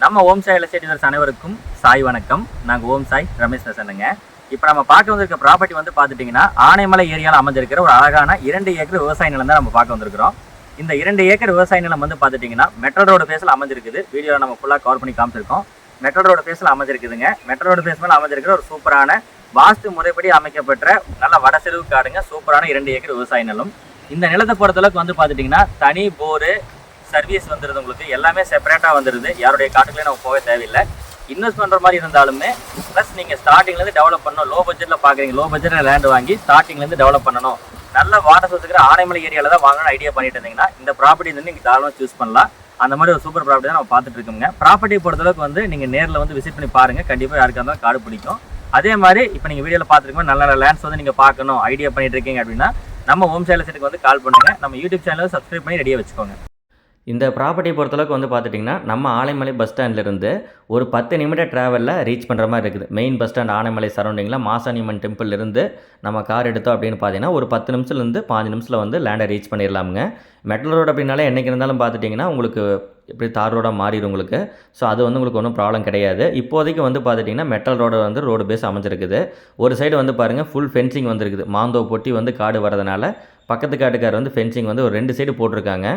நம்ம ஓம் சாய் எலக்ட்ரிசிட்டி அனைவருக்கும் சாய் வணக்கம். நாங்கள் ஓம் சாய் ரமேஷ் பேசணுங்க இப்போ நம்ம பார்க்க வந்திருக்க ப்ராப்பர்ட்டி வந்து பார்த்துட்டிங்கன்னா ஆனைமலை ஏரியாவில் அமைஞ்சிருக்கிற ஒரு அழகான இரண்டு ஏக்கர் விவசாய நிலம் தான் நம்ம பார்க்க வந்திருக்கிறோம். இந்த இரண்டு ஏக்கர் விவசாய நிலம் வந்து பார்த்துட்டிங்கன்னா மெட்ரோ ரோடு பேஸில் அமைஞ்சிருக்குது. வீடியோவில் நம்ம ஃபுல்லாக கவர் பண்ணி காமிச்சிருக்கோம். மெட்ரோ ரோடு பேஸில் அமைஞ்சிருக்குதுங்க. மெட்ரோ ரோடு பேஸ் மேலே அமைஞ்சிருக்கிற ஒரு சூப்பரான வாஸ்து முறைப்படி அமைக்கப்பட்ட நல்ல வடசெருவு காடுங்க. சூப்பரான இரண்டு ஏக்கர் விவசாய நிலம். இந்த நிலத்தை பொறுத்தளவுக்கு வந்து பார்த்துட்டிங்கன்னா தனி போரு சர்வீஸ் வந்துடுது உங்களுக்கு. எல்லாமே செப்பரேட்டாக வந்துடுது யாருடைய காட்டுக்குள்ளே நம்ம போக தேவையில்லை. இன்வெஸ்ட் பண்ணுற மாதிரி இருந்தாலுமே ப்ளஸ் நீங்கள் ஸ்டார்டிங்லேருந்து டெவலப் பண்ணணும். லோ பட்ஜெட்டில் பார்க்குறீங்க லோ பட்ஜெட்டில் லேண்ட் வாங்கி ஸ்டார்டிங்லேருந்து டெவலப் பண்ணணும். நல்ல வாட்டர் சோர்ஸ் இருக்கிற ஆனைமலை ஏரியாவில் தான் வாங்கணும்னு ஐடியா பண்ணிட்டு இருந்தீங்கன்னா இந்த ப்ராப்பர்ட்டி வந்து நீங்கள் தாராளமாக சூஸ் பண்ணலாம். அந்த மாதிரி ஒரு சூப்பர் ப்ராப்பர்ட்டி தான் நம்ம பார்த்துட்டு இருக்கோங்க ப்ராப்பர்ட்டி பொறுத்தளவுக்கு வந்து நீங்கள் நேரில் வந்து விசிட் பண்ணி பாருங்கள் கண்டிப்பாக யாருக்காக இருந்தாலும் காடு பிடிக்கும். அதே மாதிரி இப்போ நீங்கள் வீடியோவில் பார்த்துருக்கோம் நல்ல நல்ல லேண்ட்ஸ் வந்து நீங்கள் பார்க்கணும். ஐடியா பண்ணிட்டு இருக்கீங்க அப்படின்னா நம்ம ஹோம் சேலஸுக்கு வந்து கால் பண்ணுங்கள் நம்ம யூடியூப் சேனலை சப்ஸ்கிரைப் பண்ணி ரெடியாக வச்சுக்கோங்க. இந்த ப்ராப்பர்ட்டியை பொறுத்தளவுக்கு வந்து பார்த்துட்டிங்கன்னா நம்ம ஆலைமலை பஸ் ஸ்டாண்ட்லேருந்து ஒரு பத்து நிமிட ட்ராவலில் ரீச் பண்ணுற மாதிரி இருக்குது. மெயின் பஸ் ஸ்டாண்ட் ஆனைமலை சரௌண்டிங்கில் மாசாணியம்மன் டெம்பிள்லேருந்து நம்ம கார் எடுத்தோம் அப்படின்னு பார்த்தீங்கன்னா ஒரு பத்து நிமிஷத்துலேருந்து பாஞ்சு நிமிஷத்தில் வந்து லேண்டை ரீச் பண்ணிடலாமுங்க. மெட்டல் ரோடு அப்படின்னாலே என்றைக்கு இருந்தாலும் பார்த்துட்டிங்கன்னா உங்களுக்கு இப்படி தார் ரோடாக மாறிடும் உங்களுக்கு. ஸோ அது வந்து உங்களுக்கு ஒன்றும் ப்ராப்ளம் கிடையாது. இப்போதைக்கு வந்து பார்த்துட்டிங்கன்னா மெட்டல் ரோடு வந்து ரோடு பேஸ் அமைஞ்சிருக்குது. ஒரு சைடு வந்து பாருங்கள் ஃபுல் ஃபென்சிங் வந்துருக்குது. மாந்தோ பொட்டி வந்து காடு வரதுனால பக்கத்து காட்டுக்கார் வந்து ஃபென்சிங் வந்து ஒரு ரெண்டு சைடு போட்டிருக்காங்க.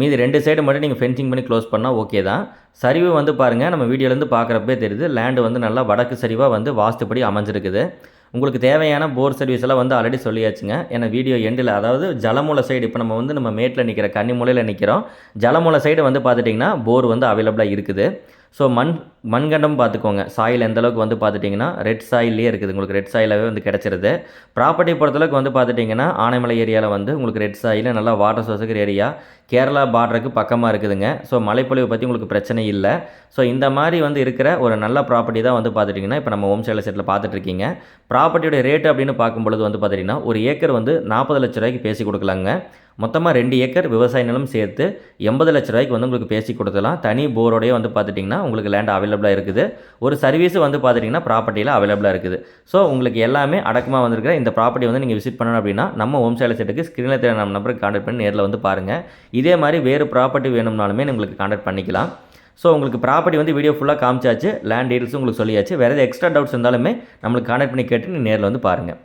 மீதி ரெண்டு சைடு மட்டும் நீங்கள் ஃபென்சிங் பண்ணி க்ளோஸ் பண்ணால் ஓகே தான். சரிவு வந்து பாருங்கள் நம்ம வீடியோலேருந்து பார்க்குறப்பே தெரியுது. லேண்டு வந்து நல்லா வடக்கு சரிவாக வந்து வாஸ்துப்படி அமைஞ்சிருக்குது. உங்களுக்கு தேவையான போர் சர்வீஸ் எல்லாம் வந்து ஆல்ரெடி சொல்லியாச்சுங்க. ஏன்னா வீடியோ எண்டில் அதாவது ஜலமூல சைடு இப்போ நம்ம வந்து நம்ம மேட்டில் நிற்கிற கன்னிமூலையில் நிற்கிறோம் ஜலமூல சைடு வந்து பார்த்துட்டிங்கன்னா போர் வந்து அவைலபிளாக இருக்குது. ஸோ மண் மண்கண்டம் பார்த்துக்கோங்க. சாயில் எந்தளவுக்கு வந்து பார்த்துட்டிங்கன்னா ரெட் சாயிலே இருக்குது. உங்களுக்கு ரெட் சாயிலாகவே வந்து கிடச்சிருது. ப்ராப்பர்ட்டி பொறுத்தளவுக்கு வந்து பார்த்துட்டிங்கன்னா ஆனைமலை ஏரியாவில் வந்து உங்களுக்கு ரெட் சாயில் நல்லா வாட்டர் சோர்ஸுக்கு ஏரியா கேரளா பார்டருக்கு பக்கமாக இருக்குதுங்க. ஸோ மலைப்பொழிவு பற்றி உங்களுக்கு பிரச்சனை இல்லை. ஸோ இந்த மாதிரி வந்து இருக்கிற ஒரு நல்ல ப்ராப்பர்ட்டி தான் வந்து பார்த்துட்டிங்கன்னா இப்போ நம்ம ஹோம் சேல செட்டில் பார்த்துட்ருக்கீங்க ப்ராப்பர்ட்டியோட ரேட் அப்படின்னு பார்க்கும்பொழுது வந்து பார்த்திங்கன்னா ஒரு ஏக்கர் வந்து நாற்பது லட்ச ரூபாய்க்கு பேசி கொடுக்கலாங்க. மொத்தமாக ரெண்டு ஏக்கர் விவசாய நிலம் சேர்த்து எண்பது லட்ச ரூபாய்க்கு வந்து உங்களுக்கு பேசி கொடுத்துலாம் தனி போரோடய வந்து பார்த்துட்டிங்கன்னா உங்களுக்கு லேண்ட் அவைலபிளாக இருக்குது. ஒரு சர்வீஸ் வந்து பார்த்துட்டிங்கன்னா ப்ராப்பர்ட்டியில் அவைலபிளாக இருக்குது. ஸோ உங்களுக்கு எல்லாமே அடக்கமாக வந்திருக்கிற இந்த ப்ராப்பர்ட்டி வந்து நீங்கள் விசிட் பண்ணணும் அப்படின்னா நம்ம ஹோம் சேல செட்டுக்கு ஸ்க்ரீனில் தேவை நம்ம நம்பருக்கு கான்டாக்ட் பண்ணி நேரில் வந்து பாருங்கள் இதே மாதிரி வேறு ப்ராப்பர்ட்டி வேணும்னாலுமே உங்களுக்கு கான்டாக்ட் பண்ணிக்கலாம். ஸோ உங்களுக்கு ப்ராப்பர்ட்டி வந்து வீடியோ ஃபுல்லாக காமிச்சாச்சு லேண்ட் டீட்டெயில்ஸும் உங்களுக்கு சொல்லியாச்சு. வேறு எதாவது எக்ஸ்ட்ரா டவுட்ஸ் இருந்தாலுமே நம்மளுக்கு கான்டாக்ட் பண்ணி கேட்டு நீங்கள் நேரில் வந்து பாருங்கள்